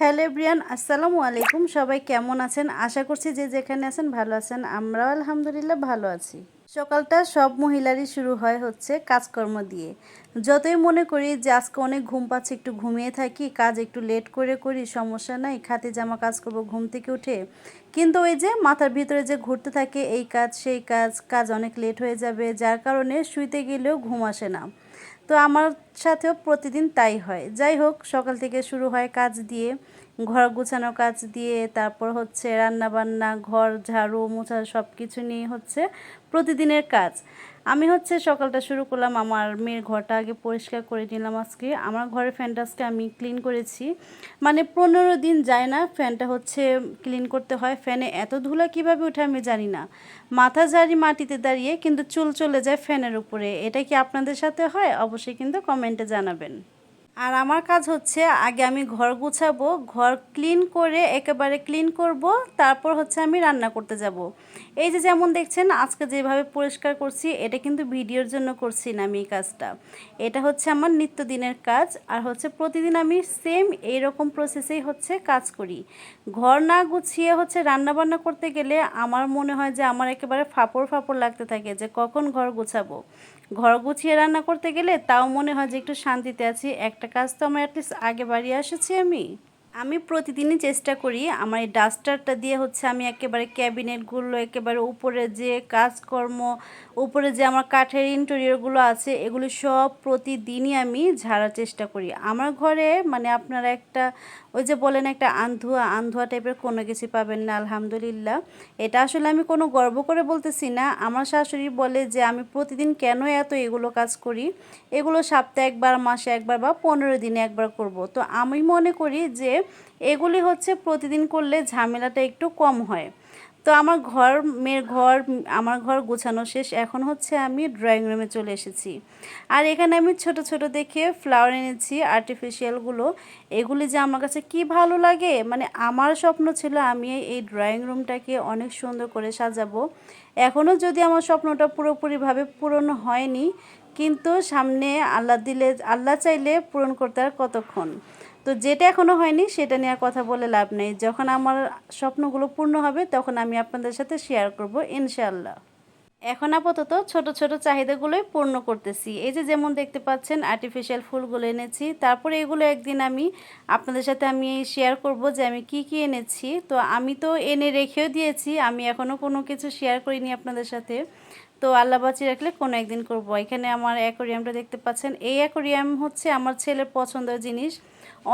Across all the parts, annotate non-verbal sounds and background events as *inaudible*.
Hello Brian আসসালামু আলাইকুম। সবাই কেমন আছেন? আশা করছি যে যেখানে আছেন ভালো আছেন। আমরাও আলহামদুলিল্লাহ ভালো আছি। সকালটা সব মহিলারই শুরু হয় হচ্ছে কাজকর্ম দিয়ে। যতই মনে করি যে আজকে অনেক ঘুম পাচ্ছে, একটু ঘুমিয়ে থাকি, কাজ একটু লেট করে করি, সমস্যা নাই খাতে জামা কাজ করব ঘুম থেকে উঠে। কিন্তু ওই যে মাথার ভিতরে যে ঘুরতে থাকে, এই কাজ, সেই কাজ কাজ অনেক লেট হয়ে যাবে, যার কারণে শুইতে গেলেও ঘুম আসে না। তো আমার সাথেও প্রতিদিন তাই হয়। যাই হোক, সকাল থেকে শুরু হয় কাজ দিয়ে, ঘর গুছানো কাজ দিয়ে, তারপর হচ্ছে রান্না বান্না ঘর, ঝাড়ু, মোছা সব কিছু নিয়ে হচ্ছে প্রতিদিনের কাজ। আমি হচ্ছে সকালটা শুরু করলাম, আমার মেয়ের ঘরটা আগে পরিষ্কার করে নিলাম আজকে। আমার ঘরের ফ্যানটা আজকে আমি ক্লিন করেছি। মানে পনেরো দিন যায় না ফ্যানটা হচ্ছে ক্লিন করতে হয়। ফ্যানে এত ধুলা কীভাবে ওঠে আমি জানি না। মাথা ঝাড়ি মাটিতে দাঁড়িয়ে কিন্তু চুল চলে যায় ফ্যানের উপরে। এটা কি আপনাদের সাথে হয়? অবশ্যই কিন্তু কমেন্টে জানাবেন। আর আমার কাজ হচ্ছে আগে আমি ঘর গুছাবো, ঘর ক্লিন করে একেবারে ক্লিন করব, তারপর হচ্ছে আমি রান্না করতে যাব। এই যে যেমন দেখছেন, আজকে যেভাবে পরিষ্কার করছি, এটা কিন্তু ভিডিওর জন্য করছি না আমি এই কাজটা। এটা হচ্ছে আমার নিত্যদিনের কাজ, আর হচ্ছে প্রতিদিন আমি সেম এইরকম প্রসেসেই হচ্ছে কাজ করি। ঘর না গুছিয়ে হচ্ছে রান্না বান্না করতে গেলে আমার মনে হয় যে আমার একেবারে ফাপড় ফাপড় লাগতে থাকে যে কখন ঘর গুছাবো। ঘর গুছিয়ে রান্না করতে গেলে তাও মনে হয় যে একটু শান্তিতে আছি, একটা কাজ তো আমার অ্যাটলিস্ট আগে বাড়ি এসেছি আমি। আমি প্রতিদিনই চেষ্টা করি আমার এই ডাস্টারটা দিয়ে হচ্ছে আমি একেবারে ক্যাবিনেটগুলো একেবারে উপরে যে কাজকর্ম, উপরে যে আমার কাঠের ইন্টেরিয়রগুলো আছে, এগুলো সব প্রতিদিনই আমি ঝাড়ার চেষ্টা করি। আমার ঘরে মানে আপনারা একটা, ওই যে বলেন একটা আন্ধুয়া আন্ধুয়া টাইপের কোনো কিছু পাবেন না, আলহামদুলিল্লাহ। এটা আসলে আমি কোনো গর্ব করে বলতেছি না। আমার শাশুড়ি বলে যে আমি প্রতিদিন কেন এত এগুলো কাজ করি? এগুলো সপ্তাহে একবার, মাসে একবার বা পনেরো দিনে একবার করব। তো আমি মনে করি যে এগুলি হচ্ছে প্রতিদিন করলে ঝামেলাটা একটু কম হয়। তো আমার ঘর, মেয়ের ঘর, আমার ঘর গোছানো শেষ। এখন হচ্ছে আমি ড্রয়িং রুমে চলে এসেছি। আর এখানে আমি ছোট ছোট দেখে ফ্লাওয়ার এনেছি আর্টিফিশিয়ালগুলো এগুলি যে আমার কাছে কি ভালো লাগে? মানে আমার স্বপ্ন ছিল আমি এই ড্রয়িং রুমটাকে অনেক সুন্দর করে সাজাবো। এখনও যদি আমার স্বপ্নটা পুরোপুরিভাবে পূরণ হয়নি, কিন্তু সামনে আল্লাহ দিলে, আল্লাহ চাইলে পূরণ করতে আর কতক্ষণ? তো যেটা এখনও হয়নি সেটা নিয়ে কথা বলে লাভ নেই। যখন আমার স্বপ্নগুলো পূর্ণ হবে তখন আমি আপনাদের সাথে শেয়ার করব ইনশাল্লাহ এখন আপাতত ছোট ছোট চাহিদাগুলোই পূর্ণ করতেছি। এই যে যেমন দেখতে পাচ্ছেন আর্টিফিশিয়াল ফুলগুলো এনেছি। তারপরে এগুলো একদিন আমি আপনাদের সাথে আমি শেয়ার করব যে আমি কি কি এনেছি। তো আমি তো এনে রেখেও দিয়েছি, আমি এখনও কোনো কিছু শেয়ার করিনি আপনাদের সাথে। তো আল্লাহ বাঁচি রাখলে কোনো একদিন করব। এখানে আমার অ্যাকোরিয়ামটা দেখতে পাচ্ছেন। এই অ্যাকোরিয়াম হচ্ছে আমার ছেলের পছন্দের জিনিস।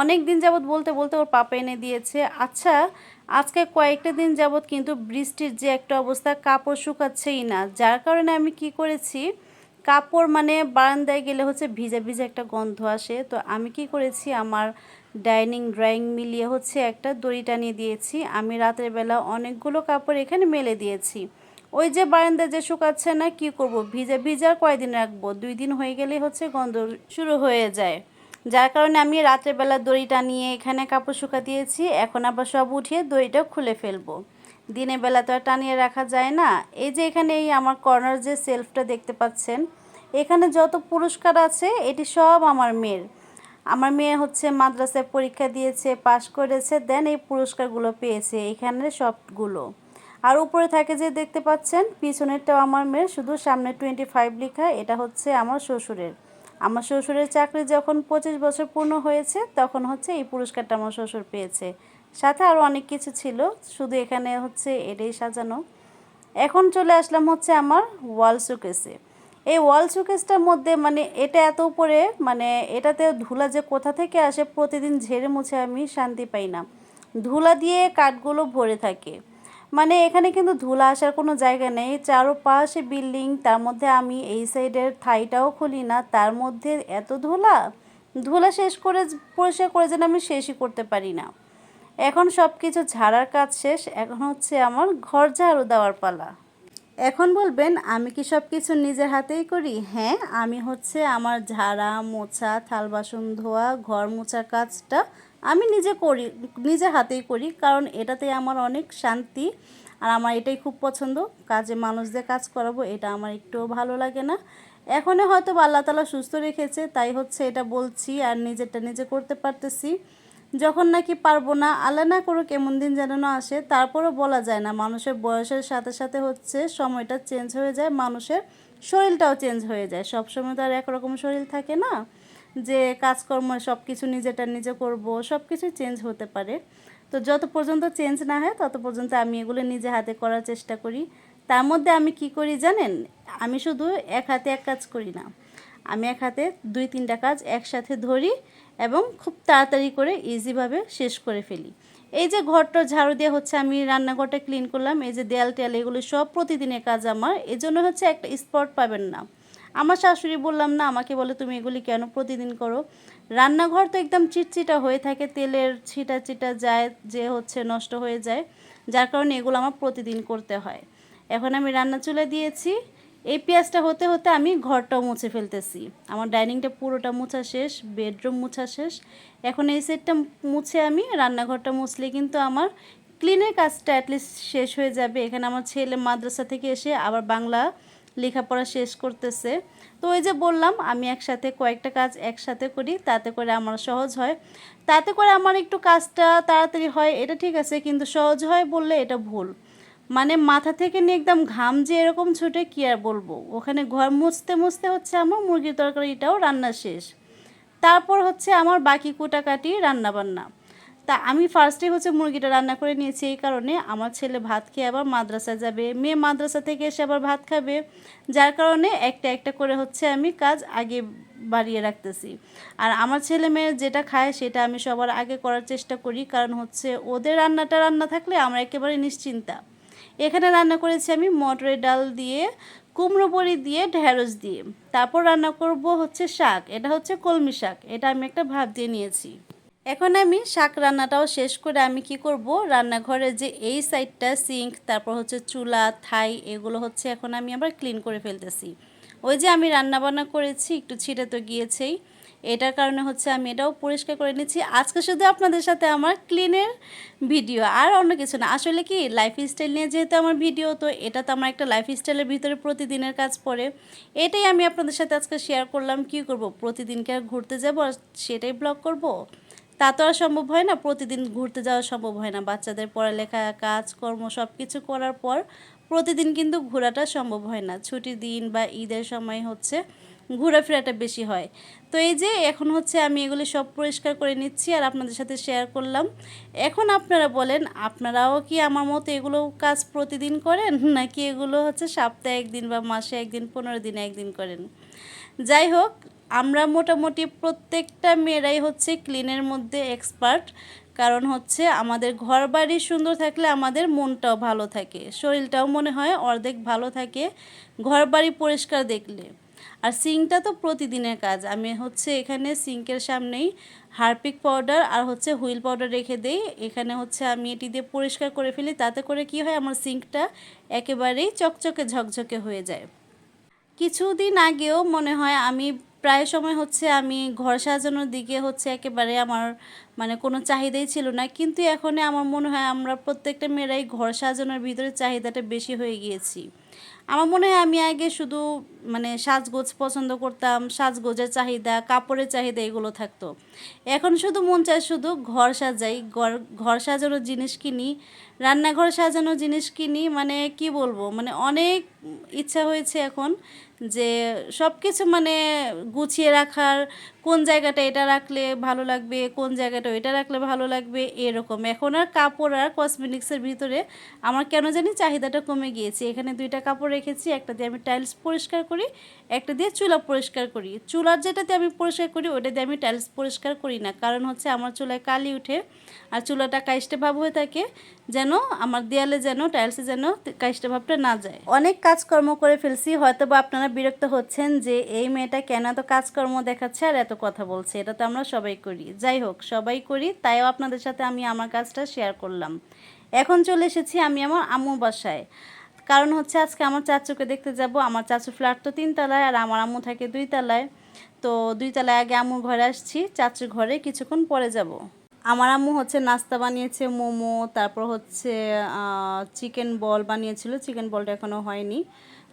অনেক দিন যাবৎ বলতে বলতে ওর পাপা এনে দিয়েছে। আচ্ছা আজকে কয়েকটা দিন যাবৎ কিন্তু বৃষ্টির যে একটা অবস্থা, কাপড় শুকাচ্ছেই না। যার কারণে আমি কি করেছি, কাপড় মানে বারান্দায় গেলে হচ্ছে ভিজা ভিজা একটা গন্ধ আসে। তো আমি কি করেছি, আমার ডাইনিং ড্রয়িং মিলিয়ে হচ্ছে একটা দড়ি টানিয়ে দিয়েছি। আমি রাতের বেলা অনেকগুলো কাপড় এখানে মেলে দিয়েছি। ওই যে বারান্দা যে শুকাচ্ছে না, কি করব? ভিজা ভিজার কয়দিন রাখব? দুই দিন হয়ে গেলেই হচ্ছে গন্ধ শুরু হয়ে যায়। যার কারণে আমি রাত্রেবেলা দড়িটা নিয়ে এখানে কাপড় শুকা দিয়েছি, এখন আবার সব উঠিয়ে দড়িটা খুলে ফেলব। দিনের বেলা তো আর টানিয়ে রাখা যায় না। এই যে এখানে এই আমার কর্নার যে সেলফটা দেখতে পাচ্ছেন, এখানে যত পুরস্কার আছে, এটি সব আমার মেয়ের। আমার মেয়ে হচ্ছে মাদ্রাসায় পরীক্ষা দিয়েছে, পাশ করেছে, দেন এই পুরস্কারগুলো পেয়েছে, এখানে সবগুলো। আর উপরে থাকে যে দেখতে পাচ্ছেন, পিছনেরটাও আমার মেয়ের শুধু সামনে টোয়েন্টি ফাইভ লেখা, এটা হচ্ছে আমার শ্বশুরের। আমার শ্বশুরের চাকরি যখন পঁচিশ বছর পূর্ণ হয়েছে, তখন হচ্ছে এই পুরস্কারটা আমার শ্বশুর পেয়েছে। সাথে আরও অনেক কিছু ছিল, শুধু এখানে হচ্ছে এটাই সাজানো। এখন চলে আসলাম হচ্ছে আমার ওয়াল শোকেসে। এই ওয়াল শোকেসটার মধ্যে মানে এটা এত উপরে মানে এটাতে ধুলা যে কোথা থেকে আসে, প্রতিদিন ঝেড়ে মুছে আমি শান্তি পাই না। ধুলা দিয়ে কাঠগুলো ভরে থাকে। মানে এখানে কিন্তু ধুলা আসার কোনো জায়গা নেই। চারোপাশে বিল্ডিং, তার মধ্যে আমি এই সাইডের থাইটাও খুলি না। তার মধ্যে এত ধুলা? ধুলা শেষ করে পরিষ্কার করে যেন আমি শেষই করতে পারি না। এখন সব কিছু ঝাড়ার কাজ শেষ। এখন হচ্ছে আমার ঘর ঝাড়ু দেওয়ার পালা। এখন বলবেন, আমি কি সব কিছু নিজের হাতেই করি? হ্যাঁ আমি হচ্ছে আমার ঝাড়া, মোছা থাল বাসন ধোয়া, ঘর মোছার কাজটা আমি নিজে করি নিজে হাতেই করি, কারণ এটাতে আমার অনেক শান্তি আর আমার এটাই খুব পছন্দ। কাজে মানুষদের কাজ করাবো, এটা আমার একটুও ভালো লাগে না। এখনও হয়তো আল্লাহ তালা সুস্থ রেখেছে, তাই হচ্ছে এটা বলছি আর নিজেরটা নিজে করতে পারতেছি। যখন নাকি পারব না, আল্লাহ না করুক এমন দিন যেন না আসে, তারপরও বলা যায় না, মানুষের বয়সের সাথে সাথে হচ্ছে সময়টা চেঞ্জ হয়ে যায়, মানুষের শরীরটাও চেঞ্জ হয়ে যায়। সব সময় তো আর একরকম শরীর থাকে না। যে কাজকর্ম সব কিছু নিজেটা নিজে করব সব কিছু চেঞ্জ হতে পারে। তো যত পর্যন্ত চেঞ্জ না হয়, তত পর্যন্ত আমি এগুলো নিজে হাতে করার চেষ্টা করি। তার মধ্যে আমি কি করি জানেন? আমি শুধু এক হাতে এক কাজ করি না। আমি এক হাতে দুই তিনটা কাজ একসাথে ধরি এবং খুব তাড়াতাড়ি করে ইজিভাবে শেষ করে ফেলি। এই যে ঘরটা ঝাড়ু দিয়ে হচ্ছে আমি রান্নাঘরটা ক্লিন করলাম, এই যে দেয়াল টেয়াল এগুলো সব প্রতিদিনের কাজ আমার। এই জন্য হচ্ছে একটা স্পট পাবেন না। আমার শাশুড়ি বললাম, না, আমাকে বলে তুমি এগুলি কেন প্রতিদিন করো? রান্নাঘর তো একদম চিটচিটা হয়ে থাকে, তেলের ছিটা চিটা যায়, যে হচ্ছে নষ্ট হয়ে যায়, যার কারণে এগুলো আমার প্রতিদিন করতে হয়। এখন আমি রান্না চুলা দিয়েছি, এই পেঁয়াজটা হতে হতে আমি ঘরটাও মুছে ফেলতেছি। আমার ডাইনিংটা পুরোটা মুছা শেষ, বেডরুম মুছা শেষ। এখন এই সেটটা মুছে আমি, রান্নাঘরটা মুছলে কিন্তু আমার ক্লিনের কাজটা অ্যাটলিস্ট শেষ হয়ে যাবে। এখানে আমার ছেলে মাদ্রাসা থেকে এসে আবার বাংলা লেখাপড়া শেষ করতেছে। তো ওই যে বললাম, আমি একসাথে কয়েকটা কাজ একসাথে করি, তাতে করে আমার সহজ হয়। তাতে করে আমার একটু কাজটা তাড়াতাড়ি হয়, এটা ঠিক আছে, কিন্তু সহজ হয় বললে এটা ভুল। মানে মাথা থেকে নিয়ে একদম ঘাম যে এরকম ছুটে, কী আর বলব? ওখানে ঘর মুছতে মুছতে হচ্ছে আমার মুরগির তরকারিটাও রান্না শেষ। তারপর হচ্ছে আমার বাকি কুটাকাটি রান্না বান্না তা আমি ফার্স্টে হচ্ছে মুরগিটা রান্না করে নিয়েছি এই কারণে। আমার ছেলে ভাত খেয়ে আবার মাদ্রাসা যাবে। মেয়ে মাদ্রাসা থেকে এসে আবার ভাত খাবে। যার কারণে একটা একটা করে হচ্ছে আমি কাজ আগে বাড়িয়ে রাখতেছি। আর আমার ছেলে মেয়ে যেটা খায় সেটা আমি সবার আগে করার চেষ্টা করি। কারণ হচ্ছে ওদের রান্নাটা রান্না থাকলে আমরা একেবারে নিশ্চিন্তা। এখানে রান্না করেছি আমি মটরের ডাল দিয়ে, কুমড়ো বড়ি দিয়ে, ঢেঁড়স দিয়ে। তারপর রান্না করব হচ্ছে শাক। এটা হচ্ছে কলমি শাক। এটা আমি একটা ভাব দিয়ে নিয়েছি। এখন আমি শাক রান্নাটাও শেষ করে আমি কি করব? রান্নাঘরে যে এই সাইডটা সিঙ্ক তারপর হচ্ছে চুলা, থাই, এগুলো হচ্ছে এখন আমি আবার ক্লিন করে ফেলতেছি। ওই যে আমি রান্না বান্না করেছি, একটু ছিটে তো গিয়েছেই। এটার কারণে হচ্ছে আমি এটাও পরিষ্কার করে নিচ্ছি। আজকে শুধু আপনাদের সাথে আমার ক্লিনের ভিডিও আর অন্য কিছু না। আসলে কি লাইফ স্টাইল নিয়ে যেহেতু আমার ভিডিও তো এটা তো আমার একটা লাইফ স্টাইলের ভিতরে প্রতিদিনের কাজ পড়ে। এটাই আমি আপনাদের সাথে আজকে শেয়ার করলাম। কি করব? প্রতিদিনকে আর ঘুরতে যাব আর সেটাই ব্লগ করব? তা তো আর সম্ভব হয় না, প্রতিদিন ঘুরতে যাওয়া সম্ভব হয় না। বাচ্চাদের পড়ালেখা, কাজকর্ম সব কিছু করার পর প্রতিদিন কিন্তু ঘোরাটা সম্ভব হয় না। ছুটির দিন বা ঈদের সময় হচ্ছে ঘোরাফেরাটা বেশি হয়। তো এই যে এখন হচ্ছে আমি এগুলি সব পরিষ্কার করে নিচ্ছি আর আপনাদের সাথে শেয়ার করলাম। এখন আপনারা বলেন, আপনারাও কি আমার মতো এগুলো কাজ প্রতিদিন করেন? *laughs* নাকি এগুলো হচ্ছে সপ্তাহে একদিন বা মাসে একদিন, পনেরো দিনে একদিন করেন? যাই হোক আমরা মোটামুটি প্রত্যেকটা মেয়েরাই হচ্ছে ক্লিনের মধ্যে এক্সপার্ট কারণ হচ্ছে আমাদের ঘর বাড়ি সুন্দর থাকলে আমাদের মনটাও ভালো থাকে, শরীরটাও মনে হয় অর্ধেক ভালো থাকে ঘর বাড়ি পরিষ্কার দেখলে। আর সিঙ্কটা তো প্রতিদিনের কাজ, আমি হচ্ছে এখানে সিঙ্কের সামনেই হারপিক পাউডার আর হচ্ছে হুইল পাউডার রেখে দেই, এখানে হচ্ছে আমি এটি দিয়ে পরিষ্কার করে ফেলি, তাতে করে কি হয় আমার সিঙ্কটা একেবারেই চকচকে ঝকঝকে হয়ে যায়। কিছুদিন আগেও মনে হয় আমি প্রায় সময় হচ্ছে আমি ঘর সাজানোর দিকে হচ্ছে একেবারে আমার মানে কোনো চাহিদাই ছিল না। কিন্তু এখন আমার মনে হয় আমরা প্রত্যেকটা মেয়েরাই ঘর সাজানোর ভিতরে চাহিদাটা বেশি হয়ে গিয়েছি। আমার মনে হয় আমি আগে শুধু মানে সাজগোজ পছন্দ করতাম, সাজগোজের চাহিদা, কাপড়ের চাহিদা এগুলো থাকতো। এখন শুধু মন চায় শুধু ঘর সাজাই, ঘর ঘর সাজানোর জিনিস কিনি, রান্নাঘর সাজানোর জিনিস কিনি মানে কি বলব মানে অনেক ইচ্ছা হয়েছে এখন যে সব কিছু মানে গুছিয়ে রাখার, কোন জায়গাটা এটা রাখলে ভালো লাগবে, কোন জায়গাটা এটা রাখলে ভালো লাগবে, এরকম। এখন আর কাপড় আর কসমেটিক্সের ভিতরে আমার কেন জানি চাহিদাটা কমে গিয়েছে। এখানে দুইটা কাপড় রেখেছি, একটা দিয়ে আমি টাইলস পরিষ্কার করি একটা দিয়ে চুলা পরিষ্কার করি। চুলার যেটাতে আমি পরিষ্কার করি ওটা দিয়ে আমি টাইলস পরিষ্কার করি না। কারণ হচ্ছে আমার চুলায় কালি উঠে আর চুলাটা কাইষ্টে ভাব হয়ে থাকে যেন আমার দেয়ালে যেন টাইলসে যেন কাইষ্টে ভাবটা না যায়। অনেক কাজকর্ম করে ফেলছি হয়তো বা আপনারা বিরক্ত হচ্ছেন যে এই মেয়েটা কেন এত কাজকর্ম দেখাচ্ছে আর এত কথা বলছে। এটা তো আমরা সবাই করি। যাই হোক, সবাই করি, তাইও আপনাদের সাথে আমি আমার কাজটা শেয়ার করলাম। এখন চলে এসেছি আমি আমার আম্মুর বাসায়। কারণ হচ্ছে আজকে আমার চাচুকে দেখতে যাব। আমার চাচু ফ্ল্যাট তো তিনতলায় আর আমার আম্মু থাকে দুই তলায়। তো দুই তলায় আগে আম্মুর ঘরে আসছি, চাচুর ঘরে কিছুক্ষণ পরে যাব। আমার আম্মু হচ্ছে নাস্তা বানিয়েছে, মোমো, তারপর হচ্ছে চিকেন বল বানিয়েছিল। চিকেন বলটা এখনও হয়নি।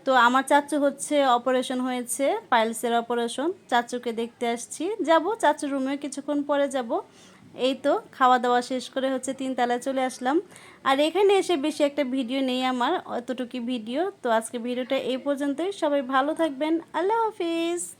তো আমার চাচু হচ্ছে অপারেশন হয়েছে পাইলসের অপারেশন চাচুকে দেখতে আসছি। যাব, চাচুর রুমে কিছুক্ষণ পরে যাব। এই তো খাওয়া দাওয়া শেষ করে হচ্ছে তিনতলায় চলে আসলাম। আর এখানে এসে বেশি একটা ভিডিও নেই আমার অতটুকু ভিডিও। তো আজকে ভিডিওটা এই পর্যন্তই। সবাই ভালো থাকবেন। আল্লাহ হাফিজ।